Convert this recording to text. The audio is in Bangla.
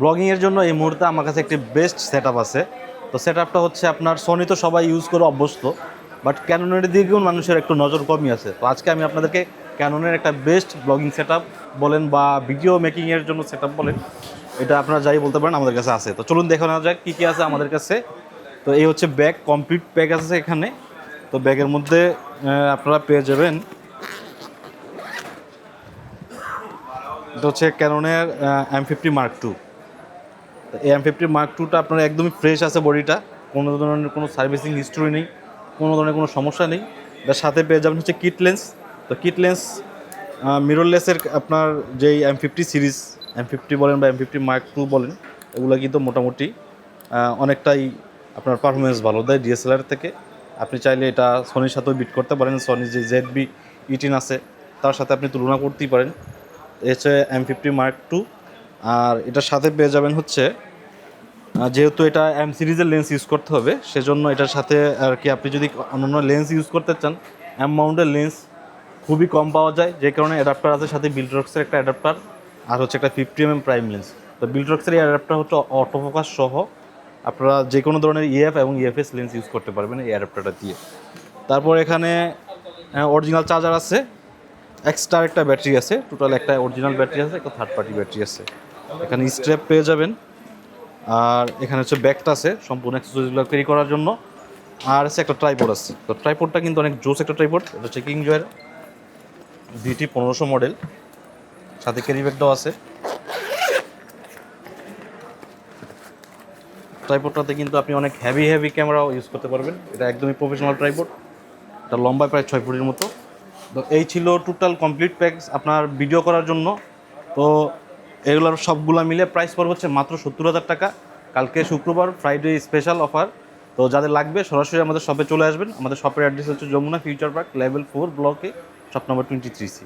ব্লগিংয়ের জন্য এই মুহূর্তে আমার কাছে একটি বেস্ট সেট আছে। তো সেট হচ্ছে আপনার সোনি তো সবাই ইউজ করে অভ্যস্ত বাট ক্যাননের দিকেও মানুষের একটু নজর কমই আছে। তো আজকে আমি আপনাদেরকে ক্যাননের একটা বেস্ট ব্লগিং সেট বলেন বা ভিডিও মেকিংয়ের জন্য সেট বলেন, এটা আপনারা যাই বলতে পারেন, আমাদের কাছে আছে। তো চলুন দেখে নেওয়া যাক কী কী আছে আমাদের কাছে। তো এই হচ্ছে ব্যাগ কমপ্লিট ব্যাগ আছে এখানে। তো ব্যাগের মধ্যে আপনারা পেয়ে যাবেন। এটা হচ্ছে ক্যাননের M fifty mark two M fifty mark টুটা আপনার একদমই ফ্রেশ আছে বডিটা কোনো ধরনের কোনো সার্ভিসিং হিস্ট্রি নেই, কোনো ধরনের কোনো সমস্যা নেই। তার সাথে পেয়ে যাবেন হচ্ছে কিট লেন্স তো কিট লেন্স মিররলেসের আপনার যেই M fifty series M fifty বলেন বা এম ফিফটি মার্ক টু বলেন, এগুলো কিন্তু মোটামুটি অনেকটাই আপনার পারফরমেন্স ভালো দেয় ডিএসএলআর থেকে। আপনি চাইলে এটা সনির সাথেও বিট করতে পারেন। সনি যে জেড বি ইটিন আছে, তার সাথে আপনি তুলনা করতেই পারেন। এ হচ্ছে এম ফিফটি মার্ক টু আর এটার সাথে পেয়ে যাবেন হচ্ছে যেহেতু এটা এম সিরিজের লেন্স ইউজ করতে হবে, সেজন্য এটার সাথে আর কি আপনি যদি অন্যান্য লেন্স ইউজ করতে চান এম মাউন্টের লেন্স খুবই কম পাওয়া যায়, যে কারণে অ্যাডাপ্টার আছে সাথে বিল্ডরক্সের একটা অ্যাডাপ্টার আর হচ্ছে একটা ফিফটি এম প্রাইম লেন্স তো বিল্ডরক্সের এই অ্যাডাপ্টার হচ্ছে অটোফোকাস সহ আপনারা যে কোনো ধরনের ইএফ এবং ইএফএস লেন্স ইউজ করতে পারবেন এই অ্যাডাপ্টারটা দিয়ে। তারপর এখানে অরিজিনাল চার্জার আছে এক্সট্রা একটা ব্যাটারি আছে টোটাল একটা অরিজিনাল ব্যাটারি আছে, একটা থার্ড পার্টি ব্যাটারি আছে। এখানে স্ট্র্যাপ পেয়ে যাবেন। আর এখানে হচ্ছে ব্যাগটা আছে, সম্পূর্ণ অ্যাক্সেসরিজগুলো ক্যারি করার জন্য। আর আছে একটা ট্রাইপড আছে। তো ট্রাইপডটা কিন্তু অনেক জোস একটা ট্রাইপড এটা হচ্ছে কিং জয়ের ভিটি পনেরোশো মডেল সাথে ক্যারি ব্যাগটাও আছে। ট্রাইপডটাতে কিন্তু আপনি অনেক হ্যাভি হেভি ক্যামেরাও ইউজ করতে পারবেন। এটা একদমই প্রফেশনাল ট্রাইপড এটা লম্বায় প্রায় ছয় ফুটের মতো। তো এই ছিল টোটাল কমপ্লিট প্যাকেজ আপনার ভিডিও করার জন্য। তো এগুলোর সবগুলো মিলে প্রাইস পড়বে হচ্ছে মাত্র সত্তর হাজার টাকা। কালকে শুক্রবার ফ্রাইডে স্পেশাল অফার তো যাদের লাগবে সরাসরি আমাদের শপে চলে আসবেন। আমাদের শপের অ্যাড্রেস হচ্ছে Jamuna future park level four ব্লকে shop number twenty three C